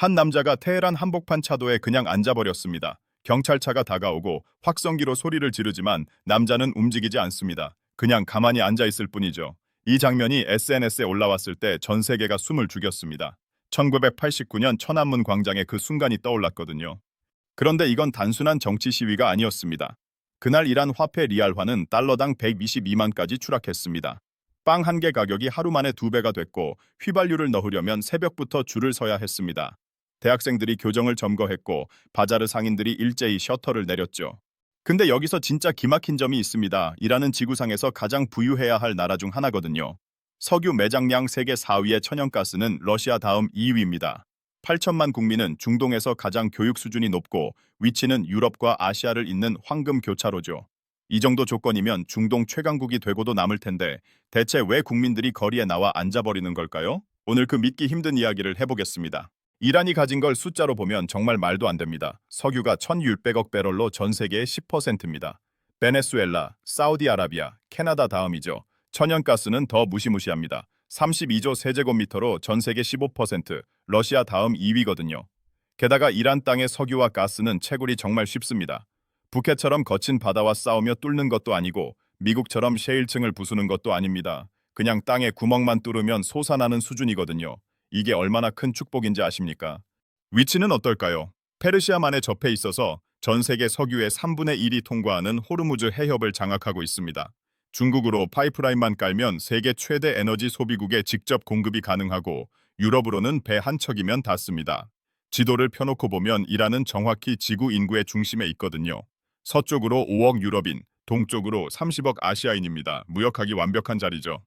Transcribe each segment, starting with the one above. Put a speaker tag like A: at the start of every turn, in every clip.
A: 한 남자가 테헤란 한복판 차도에 그냥 앉아버렸습니다. 경찰차가 다가오고 확성기로 소리를 지르지만 남자는 움직이지 않습니다. 그냥 가만히 앉아 있을 뿐이죠. 이 장면이 SNS에 올라왔을 때 전 세계가 숨을 죽였습니다. 1989년 천안문 광장의 그 순간이 떠올랐거든요. 그런데 이건 단순한 정치 시위가 아니었습니다. 그날 이란 화폐 리알화는 달러당 122만까지 추락했습니다. 빵 한 개 가격이 하루 만에 두 배가 됐고 휘발유를 넣으려면 새벽부터 줄을 서야 했습니다. 대학생들이 교정을 점거했고 바자르 상인들이 일제히 셔터를 내렸죠. 근데 여기서 진짜 기막힌 점이 있습니다. 이라는 지구상에서 가장 부유해야 할 나라 중 하나거든요. 석유 매장량 세계 4위의 천연가스는 러시아 다음 2위입니다. 8천만 국민은 중동에서 가장 교육 수준이 높고 위치는 유럽과 아시아를 잇는 황금 교차로죠. 이 정도 조건이면 중동 최강국이 되고도 남을 텐데 대체 왜 국민들이 거리에 나와 앉아버리는 걸까요? 오늘 그 믿기 힘든 이야기를 해보겠습니다. 이란이 가진 걸 숫자로 보면 정말 말도 안 됩니다. 석유가 1600억 배럴로 전 세계의 10%입니다. 베네수엘라, 사우디아라비아, 캐나다 다음이죠. 천연가스는 더 무시무시합니다. 32조 세제곱미터로 전 세계 15%, 러시아 다음 2위거든요. 게다가 이란 땅의 석유와 가스는 채굴이 정말 쉽습니다. 북해처럼 거친 바다와 싸우며 뚫는 것도 아니고 미국처럼 셰일층을 부수는 것도 아닙니다. 그냥 땅에 구멍만 뚫으면 솟아나는 수준이거든요. 이게 얼마나 큰 축복인지 아십니까? 위치는 어떨까요? 페르시아만에 접해 있어서 전 세계 석유의 3분의 1이 통과하는 호르무즈 해협을 장악하고 있습니다. 중국으로 파이프라인만 깔면 세계 최대 에너지 소비국에 직접 공급이 가능하고 유럽으로는 배 한 척이면 닿습니다. 지도를 펴놓고 보면 이란은 정확히 지구 인구의 중심에 있거든요. 서쪽으로 5억 유럽인, 동쪽으로 30억 아시아인입니다. 무역하기 완벽한 자리죠.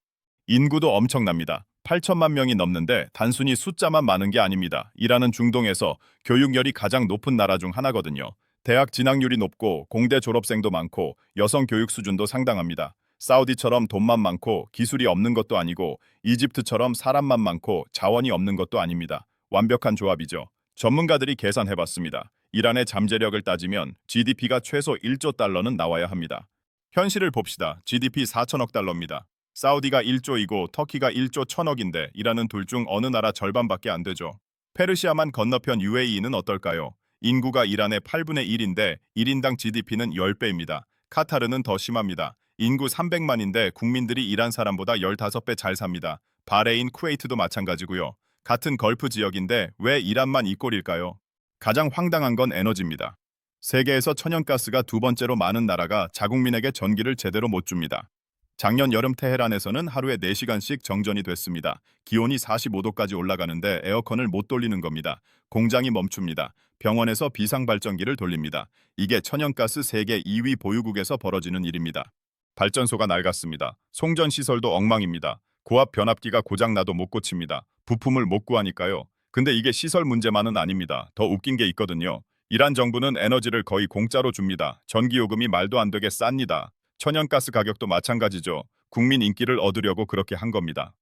A: 인구도 엄청납니다. 8천만 명이 넘는데 단순히 숫자만 많은 게 아닙니다. 이라는 중동에서 교육열이 가장 높은 나라 중 하나거든요. 대학 진학률이 높고 공대 졸업생도 많고 여성 교육 수준도 상당합니다. 사우디처럼 돈만 많고 기술이 없는 것도 아니고 이집트처럼 사람만 많고 자원이 없는 것도 아닙니다. 완벽한 조합이죠. 전문가들이 계산해봤습니다. 이란의 잠재력을 따지면 GDP가 최소 1조 달러는 나와야 합니다. 현실을 봅시다. GDP 4천억 달러입니다. 사우디가 1조이고 터키가 1조 1000억인데 이라는 둘 중 어느 나라 절반밖에 안 되죠. 페르시아만 건너편 UAE는 어떨까요? 인구가 이란의 8분의 1인데 1인당 GDP는 10배입니다. 카타르는 더 심합니다. 인구 300만인데 국민들이 이란 사람보다 15배 잘 삽니다. 바레인, 쿠웨이트도 마찬가지고요. 같은 걸프 지역인데 왜 이란만 이 꼴일까요? 가장 황당한 건 에너지입니다. 세계에서 천연가스가 두 번째로 많은 나라가 자국민에게 전기를 제대로 못 줍니다. 작년 여름 테헤란에서는 하루에 4시간씩 정전이 됐습니다. 기온이 45도까지 올라가는데 에어컨을 못 돌리는 겁니다. 공장이 멈춥니다. 병원에서 비상발전기를 돌립니다. 이게 천연가스 세계 2위 보유국에서 벌어지는 일입니다. 발전소가 낡았습니다. 송전 시설도 엉망입니다. 고압 변압기가 고장나도 못 고칩니다. 부품을 못 구하니까요. 근데 이게 시설 문제만은 아닙니다. 더 웃긴 게 있거든요. 이란 정부는 에너지를 거의 공짜로 줍니다. 전기요금이 말도 안 되게 쌉니다. 천연가스 가격도 마찬가지죠. 국민 인기를 얻으려고 그렇게 한 겁니다.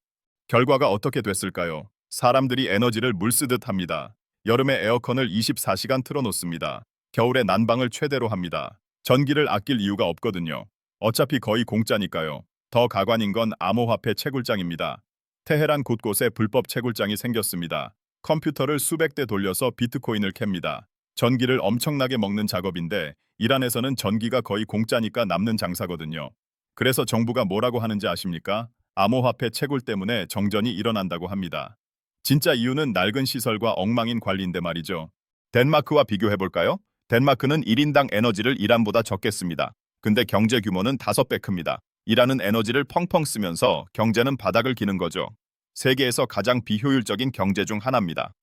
A: 결과가 어떻게 됐을까요? 사람들이 에너지를 물 쓰듯 합니다. 여름에 에어컨을 24시간 틀어놓습니다. 겨울에 난방을 최대로 합니다. 전기를 아낄 이유가 없거든요. 어차피 거의 공짜니까요. 더 가관인 건 암호화폐 채굴장입니다. 테헤란 곳곳에 불법 채굴장이 생겼습니다. 컴퓨터를 수백 대 돌려서 비트코인을 캡니다. 전기를 엄청나게 먹는 작업인데 이란에서는 전기가 거의 공짜니까 남는 장사거든요. 그래서 정부가 뭐라고 하는지 아십니까? 암호화폐 채굴 때문에 정전이 일어난다고 합니다. 진짜 이유는 낡은 시설과 엉망인 관리인데 말이죠. 덴마크와 비교해볼까요? 덴마크는 1인당 에너지를 이란보다 적게 씁니다. 근데 경제 규모는 5배 큽니다. 이란은 에너지를 펑펑 쓰면서 경제는 바닥을 기는 거죠. 세계에서 가장 비효율적인 경제 중 하나입니다.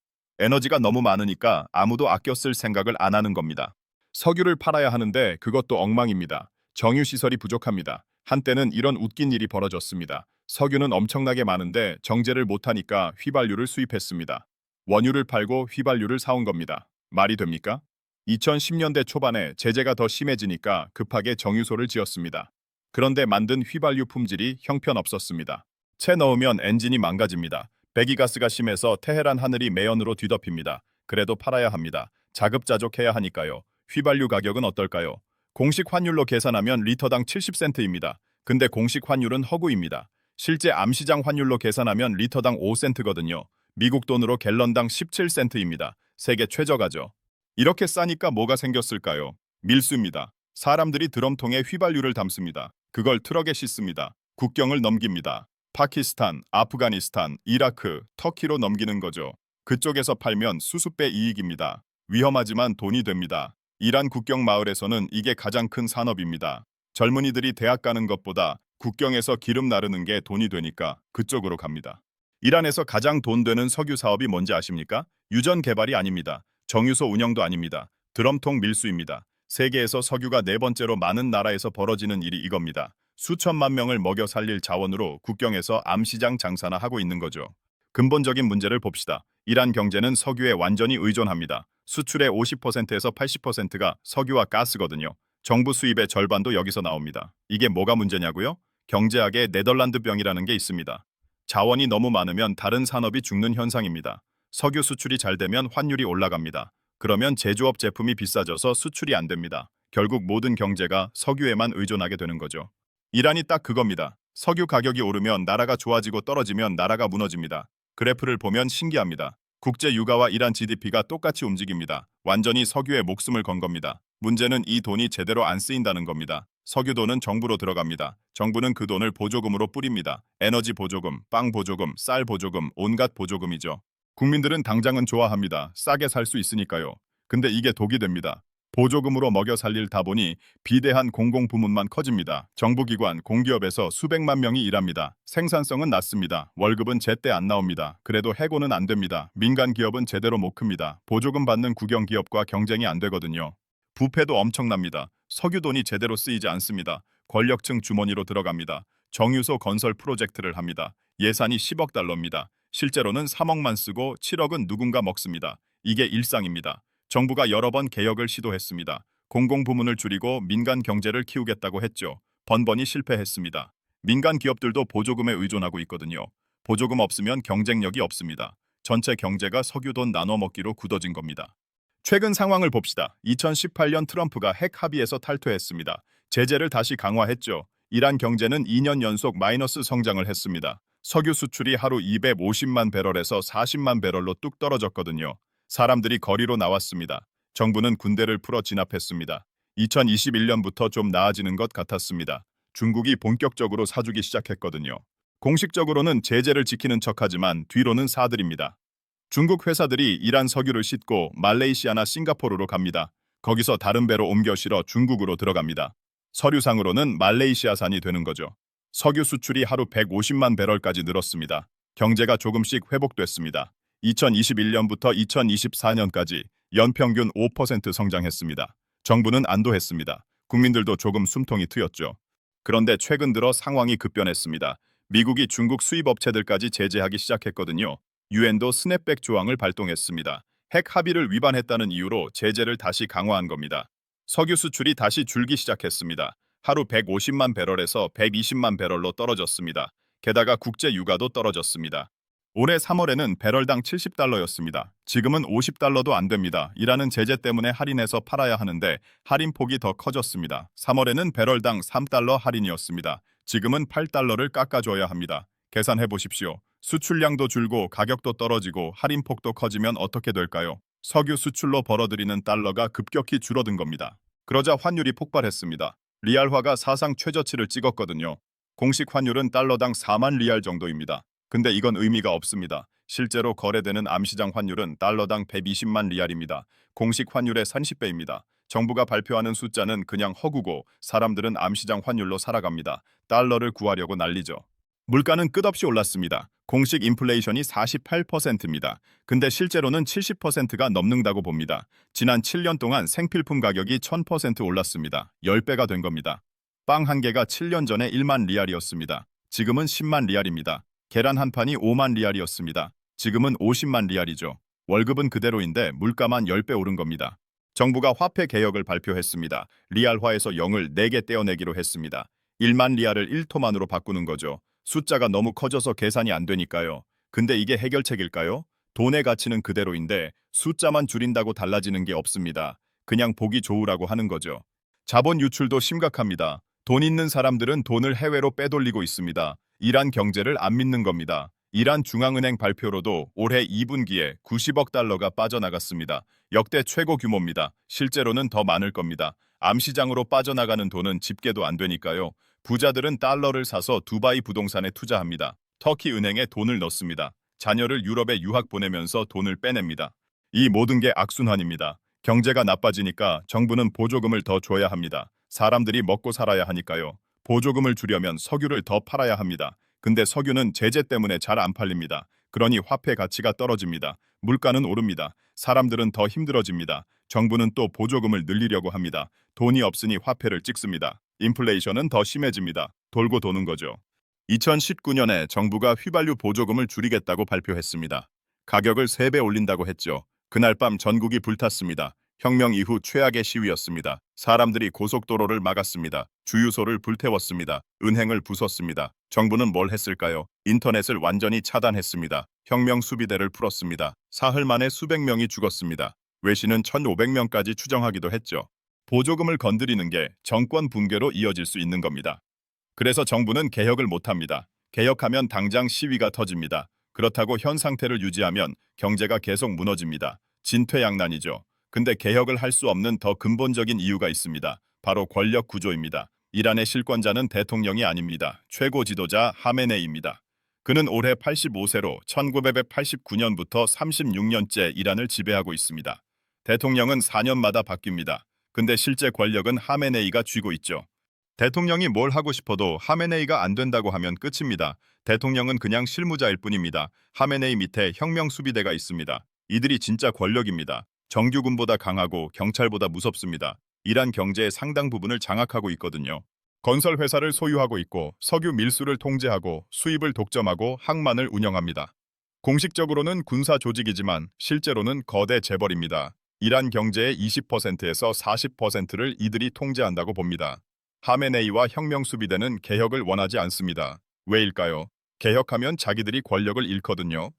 A: 에너지가 너무 많으니까 아무도 아껴 쓸 생각을 안 하는 겁니다. 석유를 팔아야 하는데 그것도 엉망입니다. 정유 시설이 부족합니다. 한때는 이런 웃긴 일이 벌어졌습니다. 석유는 엄청나게 많은데 정제를 못하니까 휘발유를 수입했습니다. 원유를 팔고 휘발유를 사온 겁니다. 말이 됩니까? 2010년대 초반에 제재가 더 심해지니까 급하게 정유소를 지었습니다. 그런데 만든 휘발유 품질이 형편없었습니다. 채 넣으면 엔진이 망가집니다. 배기가스가 심해서 테헤란 하늘이 매연으로 뒤덮입니다. 그래도 팔아야 합니다. 자급자족해야 하니까요. 휘발유 가격은 어떨까요? 공식 환율로 계산하면 리터당 70센트입니다. 근데 공식 환율은 허구입니다. 실제 암시장 환율로 계산하면 리터당 5센트거든요. 미국 돈으로 갤런당 17센트입니다. 세계 최저가죠. 이렇게 싸니까 뭐가 생겼을까요? 밀수입니다. 사람들이 드럼통에 휘발유를 담습니다. 그걸 트럭에 싣습니다. 국경을 넘깁니다. 파키스탄, 아프가니스탄, 이라크, 터키로 넘기는 거죠. 그쪽에서 팔면 수수배 이익입니다. 위험하지만 돈이 됩니다. 이란 국경 마을에서는 이게 가장 큰 산업입니다. 젊은이들이 대학 가는 것보다 국경에서 기름 나르는 게 돈이 되니까 그쪽으로 갑니다. 이란에서 가장 돈 되는 석유 사업이 뭔지 아십니까? 유전 개발이 아닙니다. 정유소 운영도 아닙니다. 드럼통 밀수입니다. 세계에서 석유가 네 번째로 많은 나라에서 벌어지는 일이 이겁니다. 수천만 명을 먹여 살릴 자원으로 국경에서 암시장 장사나 하고 있는 거죠. 근본적인 문제를 봅시다. 이란 경제는 석유에 완전히 의존합니다. 수출의 50%에서 80%가 석유와 가스거든요. 정부 수입의 절반도 여기서 나옵니다. 이게 뭐가 문제냐고요? 경제학에 네덜란드 병이라는 게 있습니다. 자원이 너무 많으면 다른 산업이 죽는 현상입니다. 석유 수출이 잘 되면 환율이 올라갑니다. 그러면 제조업 제품이 비싸져서 수출이 안 됩니다. 결국 모든 경제가 석유에만 의존하게 되는 거죠. 이란이 딱 그겁니다. 석유 가격이 오르면 나라가 좋아지고 떨어지면 나라가 무너집니다. 그래프를 보면 신기합니다. 국제 유가와 이란 GDP가 똑같이 움직입니다. 완전히 석유에 목숨을 건 겁니다. 문제는 이 돈이 제대로 안 쓰인다는 겁니다. 석유 돈은 정부로 들어갑니다. 정부는 그 돈을 보조금으로 뿌립니다. 에너지 보조금, 빵 보조금, 쌀 보조금, 온갖 보조금이죠. 국민들은 당장은 좋아합니다. 싸게 살 수 있으니까요. 근데 이게 독이 됩니다. 보조금으로 먹여 살릴 다 보니 비대한 공공부문만 커집니다. 정부기관, 공기업에서 수백만 명이 일합니다. 생산성은 낮습니다. 월급은 제때 안 나옵니다. 그래도 해고는 안 됩니다. 민간 기업은 제대로 못 큽니다. 보조금 받는 국영기업과 경쟁이 안 되거든요. 부패도 엄청납니다. 석유 돈이 제대로 쓰이지 않습니다. 권력층 주머니로 들어갑니다. 정유소 건설 프로젝트를 합니다. 예산이 10억 달러입니다. 실제로는 3억만 쓰고 7억은 누군가 먹습니다. 이게 일상입니다. 정부가 여러 번 개혁을 시도했습니다. 공공부문을 줄이고 민간 경제를 키우겠다고 했죠. 번번이 실패했습니다. 민간 기업들도 보조금에 의존하고 있거든요. 보조금 없으면 경쟁력이 없습니다. 전체 경제가 석유돈 나눠 먹기로 굳어진 겁니다. 최근 상황을 봅시다. 2018년 트럼프가 핵 합의에서 탈퇴했습니다. 제재를 다시 강화했죠. 이란 경제는 2년 연속 마이너스 성장을 했습니다. 석유 수출이 하루 250만 배럴에서 40만 배럴로 뚝 떨어졌거든요. 사람들이 거리로 나왔습니다. 정부는 군대를 풀어 진압했습니다. 2021년부터 좀 나아지는 것 같았습니다. 중국이 본격적으로 사주기 시작했거든요. 공식적으로는 제재를 지키는 척하지만 뒤로는 사들입니다. 중국 회사들이 이란 석유를 싣고 말레이시아나 싱가포르로 갑니다. 거기서 다른 배로 옮겨 실어 중국으로 들어갑니다. 서류상으로는 말레이시아산이 되는 거죠. 석유 수출이 하루 150만 배럴까지 늘었습니다. 경제가 조금씩 회복됐습니다. 2021년부터 2024년까지 연평균 5% 성장했습니다. 정부는 안도했습니다. 국민들도 조금 숨통이 트였죠. 그런데 최근 들어 상황이 급변했습니다. 미국이 중국 수입 업체들까지 제재하기 시작했거든요. 유엔도 스냅백 조항을 발동했습니다. 핵 합의를 위반했다는 이유로 제재를 다시 강화한 겁니다. 석유 수출이 다시 줄기 시작했습니다. 하루 150만 배럴에서 120만 배럴로 떨어졌습니다. 게다가 국제 유가도 떨어졌습니다. 올해 3월에는 배럴당 70달러였습니다. 지금은 50달러도 안 됩니다. 이라는 제재 때문에 할인해서 팔아야 하는데 할인폭이 더 커졌습니다. 3월에는 배럴당 3달러 할인이었습니다. 지금은 8달러를 깎아줘야 합니다. 계산해 보십시오. 수출량도 줄고 가격도 떨어지고 할인폭도 커지면 어떻게 될까요? 석유 수출로 벌어들이는 달러가 급격히 줄어든 겁니다. 그러자 환율이 폭발했습니다. 리알화가 사상 최저치를 찍었거든요. 공식 환율은 달러당 4만 리알 정도입니다. 근데 이건 의미가 없습니다. 실제로 거래되는 암시장 환율은 달러당 120만 리알입니다. 공식 환율의 30배입니다. 정부가 발표하는 숫자는 그냥 허구고 사람들은 암시장 환율로 살아갑니다. 달러를 구하려고 난리죠. 물가는 끝없이 올랐습니다. 공식 인플레이션이 48%입니다. 근데 실제로는 70%가 넘는다고 봅니다. 지난 7년 동안 생필품 가격이 1000% 올랐습니다. 10배가 된 겁니다. 빵 한 개가 7년 전에 1만 리알이었습니다. 지금은 10만 리알입니다. 계란 한 판이 5만 리알이었습니다. 지금은 50만 리알이죠. 월급은 그대로인데 물가만 10배 오른 겁니다. 정부가 화폐 개혁을 발표했습니다. 리알화에서 0을 4개 떼어내기로 했습니다. 1만 리알을 1토만으로 바꾸는 거죠. 숫자가 너무 커져서 계산이 안 되니까요. 근데 이게 해결책일까요? 돈의 가치는 그대로인데 숫자만 줄인다고 달라지는 게 없습니다. 그냥 보기 좋으라고 하는 거죠. 자본 유출도 심각합니다. 돈 있는 사람들은 돈을 해외로 빼돌리고 있습니다. 이란 경제를 안 믿는 겁니다. 이란 중앙은행 발표로도 올해 2분기에 90억 달러가 빠져나갔습니다. 역대 최고 규모입니다. 실제로는 더 많을 겁니다. 암시장으로 빠져나가는 돈은 집계도 안 되니까요. 부자들은 달러를 사서 두바이 부동산에 투자합니다. 터키 은행에 돈을 넣습니다. 자녀를 유럽에 유학 보내면서 돈을 빼냅니다. 이 모든 게 악순환입니다. 경제가 나빠지니까 정부는 보조금을 더 줘야 합니다. 사람들이 먹고 살아야 하니까요. 보조금을 주려면 석유를 더 팔아야 합니다. 근데 석유는 제재 때문에 잘 안 팔립니다. 그러니 화폐 가치가 떨어집니다. 물가는 오릅니다. 사람들은 더 힘들어집니다. 정부는 또 보조금을 늘리려고 합니다. 돈이 없으니 화폐를 찍습니다. 인플레이션은 더 심해집니다. 돌고 도는 거죠. 2019년에 정부가 휘발유 보조금을 줄이겠다고 발표했습니다. 가격을 3배 올린다고 했죠. 그날 밤 전국이 불탔습니다. 혁명 이후 최악의 시위였습니다. 사람들이 고속도로를 막았습니다. 주유소를 불태웠습니다. 은행을 부쉈습니다. 정부는 뭘 했을까요? 인터넷을 완전히 차단했습니다. 혁명 수비대를 풀었습니다. 사흘 만에 수백 명이 죽었습니다. 외신은 1,500명까지 추정하기도 했죠. 보조금을 건드리는 게 정권 붕괴로 이어질 수 있는 겁니다. 그래서 정부는 개혁을 못합니다. 개혁하면 당장 시위가 터집니다. 그렇다고 현 상태를 유지하면 경제가 계속 무너집니다. 진퇴양난이죠. 근데 개혁을 할 수 없는 더 근본적인 이유가 있습니다. 바로 권력 구조입니다. 이란의 실권자는 대통령이 아닙니다. 최고 지도자 하메네이입니다. 그는 올해 85세로 1989년부터 36년째 이란을 지배하고 있습니다. 대통령은 4년마다 바뀝니다. 근데 실제 권력은 하메네이가 쥐고 있죠. 대통령이 뭘 하고 싶어도 하메네이가 안 된다고 하면 끝입니다. 대통령은 그냥 실무자일 뿐입니다. 하메네이 밑에 혁명 수비대가 있습니다. 이들이 진짜 권력입니다. 정규군보다 강하고 경찰보다 무섭습니다. 이란 경제의 상당 부분을 장악하고 있거든요. 건설 회사를 소유하고 있고 석유 밀수를 통제하고 수입을 독점하고 항만을 운영합니다. 공식적으로는 군사 조직이지만 실제로는 거대 재벌입니다. 이란 경제의 20%에서 40%를 이들이 통제한다고 봅니다. 하메네이와 혁명 수비대는 개혁을 원하지 않습니다. 왜일까요? 개혁하면 자기들이 권력을 잃거든요.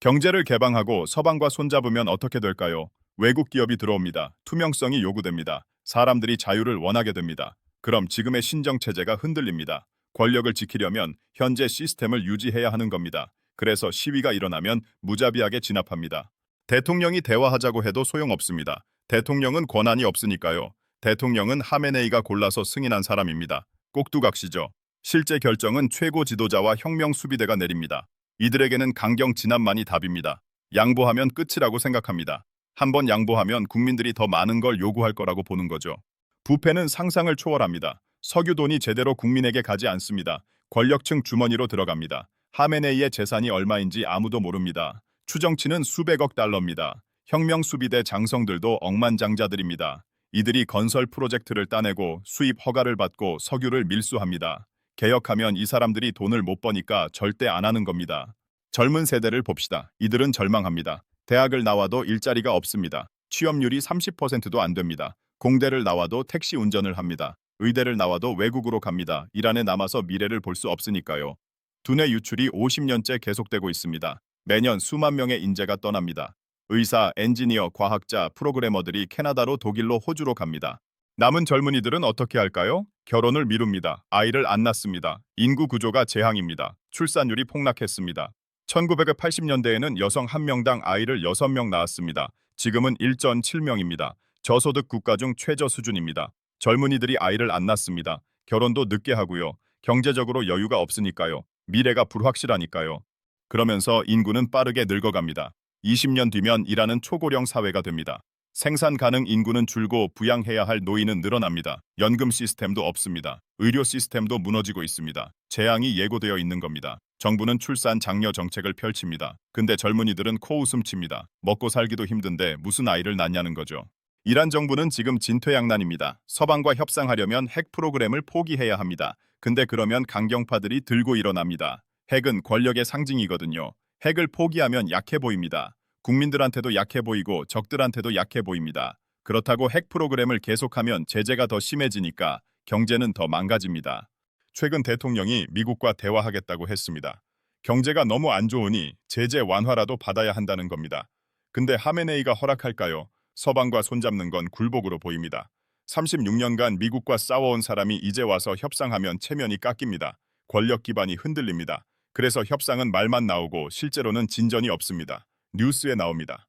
A: 경제를 개방하고 서방과 손잡으면 어떻게 될까요? 외국 기업이 들어옵니다. 투명성이 요구됩니다. 사람들이 자유를 원하게 됩니다. 그럼 지금의 신정 체제가 흔들립니다. 권력을 지키려면 현재 시스템을 유지해야 하는 겁니다. 그래서 시위가 일어나면 무자비하게 진압합니다. 대통령이 대화하자고 해도 소용없습니다. 대통령은 권한이 없으니까요. 대통령은 하메네이가 골라서 승인한 사람입니다. 꼭두각시죠. 실제 결정은 최고 지도자와 혁명 수비대가 내립니다. 이들에게는 강경 진압만이 답입니다. 양보하면 끝이라고 생각합니다. 한 번 양보하면 국민들이 더 많은 걸 요구할 거라고 보는 거죠. 부패는 상상을 초월합니다. 석유 돈이 제대로 국민에게 가지 않습니다. 권력층 주머니로 들어갑니다. 하메네이의 재산이 얼마인지 아무도 모릅니다. 추정치는 수백억 달러입니다. 혁명 수비대 장성들도 억만장자들입니다. 이들이 건설 프로젝트를 따내고 수입 허가를 받고 석유를 밀수합니다. 개혁하면 이 사람들이 돈을 못 버니까 절대 안 하는 겁니다. 젊은 세대를 봅시다. 이들은 절망합니다. 대학을 나와도 일자리가 없습니다. 취업률이 30%도 안 됩니다. 공대를 나와도 택시 운전을 합니다. 의대를 나와도 외국으로 갑니다. 이란에 남아서 미래를 볼 수 없으니까요. 두뇌 유출이 50년째 계속되고 있습니다. 매년 수만 명의 인재가 떠납니다. 의사, 엔지니어, 과학자, 프로그래머들이 캐나다로 독일로 호주로 갑니다. 남은 젊은이들은 어떻게 할까요? 결혼을 미룹니다. 아이를 안 낳습니다. 인구 구조가 재앙입니다. 출산율이 폭락했습니다. 1980년대에는 여성 한 명당 아이를 6명 낳았습니다. 지금은 1.7명입니다. 저소득 국가 중 최저 수준입니다. 젊은이들이 아이를 안 낳습니다. 결혼도 늦게 하고요. 경제적으로 여유가 없으니까요. 미래가 불확실하니까요. 그러면서 인구는 빠르게 늙어갑니다. 20년 뒤면 일하는 초고령 사회가 됩니다. 생산 가능 인구는 줄고 부양해야 할 노인은 늘어납니다. 연금 시스템도 없습니다. 의료 시스템도 무너지고 있습니다. 재앙이 예고되어 있는 겁니다. 정부는 출산 장려 정책을 펼칩니다. 근데 젊은이들은 코웃음 칩니다. 먹고 살기도 힘든데 무슨 아이를 낳냐는 거죠. 이란 정부는 지금 진퇴양난입니다. 서방과 협상하려면 핵 프로그램을 포기해야 합니다. 근데 그러면 강경파들이 들고 일어납니다. 핵은 권력의 상징이거든요. 핵을 포기하면 약해 보입니다. 국민들한테도 약해 보이고 적들한테도 약해 보입니다. 그렇다고 핵 프로그램을 계속하면 제재가 더 심해지니까 경제는 더 망가집니다. 최근 대통령이 미국과 대화하겠다고 했습니다. 경제가 너무 안 좋으니 제재 완화라도 받아야 한다는 겁니다. 근데 하메네이가 허락할까요? 서방과 손잡는 건 굴복으로 보입니다. 36년간 미국과 싸워온 사람이 이제 와서 협상하면 체면이 깎입니다. 권력 기반이 흔들립니다. 그래서 협상은 말만 나오고 실제로는 진전이 없습니다. 뉴스에 나옵니다.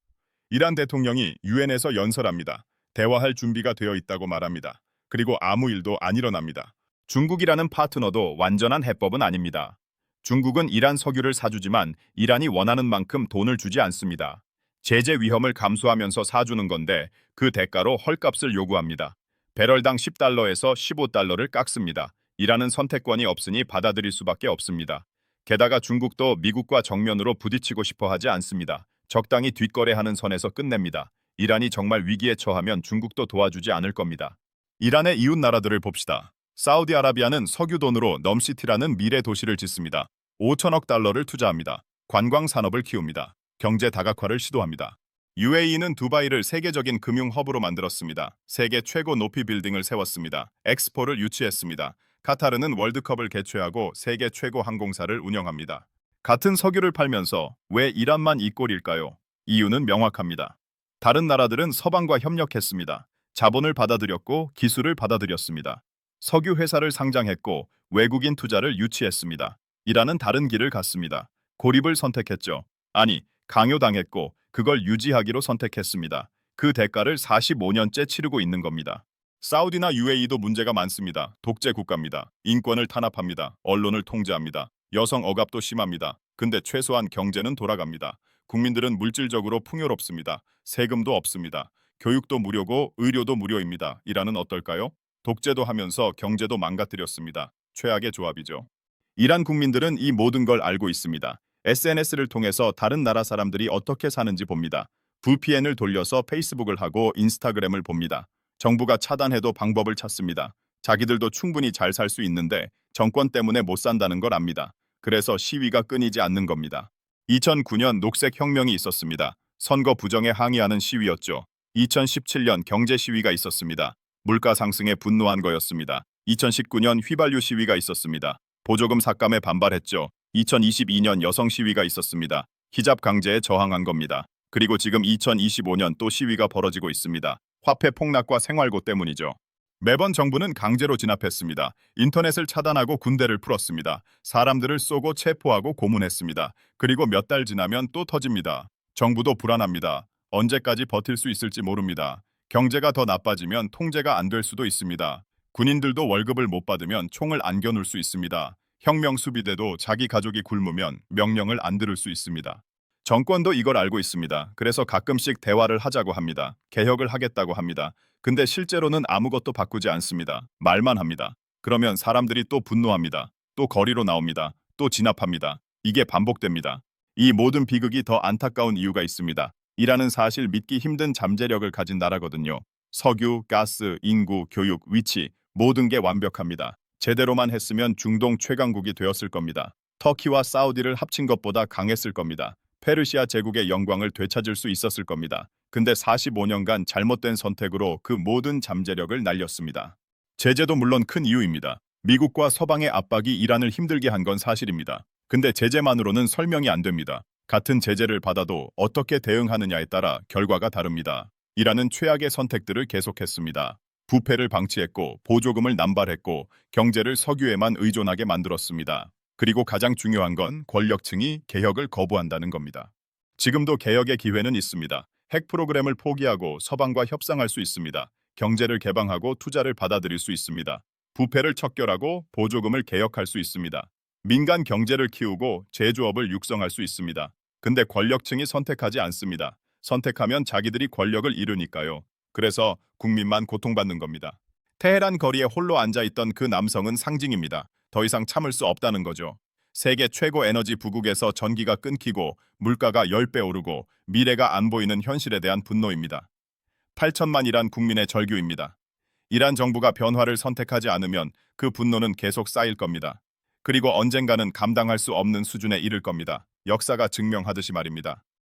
A: 이란 대통령이 유엔에서 연설합니다. 대화할 준비가 되어 있다고 말합니다. 그리고 아무 일도 안 일어납니다. 중국이라는 파트너도 완전한 해법은 아닙니다. 중국은 이란 석유를 사주지만 이란이 원하는 만큼 돈을 주지 않습니다. 제재 위험을 감수하면서 사주는 건데 그 대가로 헐값을 요구합니다. 배럴당 10달러에서 15달러를 깎습니다. 이라는 선택권이 없으니 받아들일 수밖에 없습니다. 게다가 중국도 미국과 정면으로 부딪히고 싶어 하지 않습니다. 적당히 뒷거래하는 선에서 끝냅니다. 이란이 정말 위기에 처하면 중국도 도와주지 않을 겁니다. 이란의 이웃 나라들을 봅시다. 사우디아라비아는 석유 돈으로 넘시티라는 미래 도시를 짓습니다. 5천억 달러를 투자합니다. 관광 산업을 키웁니다. 경제 다각화를 시도합니다. UAE는 두바이를 세계적인 금융 허브로 만들었습니다. 세계 최고 높이 빌딩을 세웠습니다. 엑스포를 유치했습니다. 카타르는 월드컵을 개최하고 세계 최고 항공사를 운영합니다. 같은 석유를 팔면서 왜 이란만 이 꼴일까요? 이유는 명확합니다. 다른 나라들은 서방과 협력했습니다. 자본을 받아들였고 기술을 받아들였습니다. 석유 회사를 상장했고 외국인 투자를 유치했습니다. 이란은 다른 길을 갔습니다. 고립을 선택했죠. 아니, 강요당했고 그걸 유지하기로 선택했습니다. 그 대가를 45년째 치르고 있는 겁니다. 사우디나 UAE도 문제가 많습니다. 독재 국가입니다. 인권을 탄압합니다. 언론을 통제합니다. 여성 억압도 심합니다. 근데 최소한 경제는 돌아갑니다. 국민들은 물질적으로 풍요롭습니다. 세금도 없습니다. 교육도 무료고 의료도 무료입니다. 이란은 어떨까요? 독재도 하면서 경제도 망가뜨렸습니다. 최악의 조합이죠. 이란 국민들은 이 모든 걸 알고 있습니다. SNS를 통해서 다른 나라 사람들이 어떻게 사는지 봅니다. VPN을 돌려서 페이스북을 하고 인스타그램을 봅니다. 정부가 차단해도 방법을 찾습니다. 자기들도 충분히 잘 살 수 있는데 정권 때문에 못 산다는 걸 압니다. 그래서 시위가 끊이지 않는 겁니다. 2009년 녹색 혁명이 있었습니다. 선거 부정에 항의하는 시위였죠. 2017년 경제 시위가 있었습니다. 물가 상승에 분노한 거였습니다. 2019년 휘발유 시위가 있었습니다. 보조금 삭감에 반발했죠. 2022년 여성 시위가 있었습니다. 히잡 강제에 저항한 겁니다. 그리고 지금 2025년 또 시위가 벌어지고 있습니다. 화폐 폭락과 생활고 때문이죠. 매번 정부는 강제로 진압했습니다. 인터넷을 차단하고 군대를 풀었습니다. 사람들을 쏘고 체포하고 고문했습니다. 그리고 몇 달 지나면 또 터집니다. 정부도 불안합니다. 언제까지 버틸 수 있을지 모릅니다. 경제가 더 나빠지면 통제가 안 될 수도 있습니다. 군인들도 월급을 못 받으면 총을 안 겨눌 수 있습니다. 혁명 수비대도 자기 가족이 굶으면 명령을 안 들을 수 있습니다. 정권도 이걸 알고 있습니다. 그래서 가끔씩 대화를 하자고 합니다. 개혁을 하겠다고 합니다. 근데 실제로는 아무것도 바꾸지 않습니다. 말만 합니다. 그러면 사람들이 또 분노합니다. 또 거리로 나옵니다. 또 진압합니다. 이게 반복됩니다. 이 모든 비극이 더 안타까운 이유가 있습니다. 이라는 사실 믿기 힘든 잠재력을 가진 나라거든요. 석유, 가스, 인구, 교육, 위치 모든 게 완벽합니다. 제대로만 했으면 중동 최강국이 되었을 겁니다. 터키와 사우디를 합친 것보다 강했을 겁니다. 페르시아 제국의 영광을 되찾을 수 있었을 겁니다. 근데 45년간 잘못된 선택으로 그 모든 잠재력을 날렸습니다. 제재도 물론 큰 이유입니다. 미국과 서방의 압박이 이란을 힘들게 한 건 사실입니다. 근데 제재만으로는 설명이 안 됩니다. 같은 제재를 받아도 어떻게 대응하느냐에 따라 결과가 다릅니다. 이란은 최악의 선택들을 계속했습니다. 부패를 방치했고 보조금을 남발했고 경제를 석유에만 의존하게 만들었습니다. 그리고 가장 중요한 건 권력층이 개혁을 거부한다는 겁니다. 지금도 개혁의 기회는 있습니다. 핵 프로그램을 포기하고 서방과 협상할 수 있습니다. 경제를 개방하고 투자를 받아들일 수 있습니다. 부패를 척결하고 보조금을 개혁할 수 있습니다. 민간 경제를 키우고 제조업을 육성할 수 있습니다. 근데 권력층이 선택하지 않습니다. 선택하면 자기들이 권력을 잃으니까요. 그래서 국민만 고통받는 겁니다. 테헤란 거리에 홀로 앉아 있던 그 남성은 상징입니다. 더 이상 참을 수 없다는 거죠. 세계 최고 에너지 부국에서 전기가 끊기고 물가가 10배 오르고 미래가 안 보이는 현실에 대한 분노입니다. 8천만 이란 국민의 절규입니다. 이란 정부가 변화를 선택하지 않으면 그 분노는 계속 쌓일 겁니다. 그리고 언젠가는 감당할 수 없는 수준에 이를 겁니다. 역사가 증명하듯이 말입니다.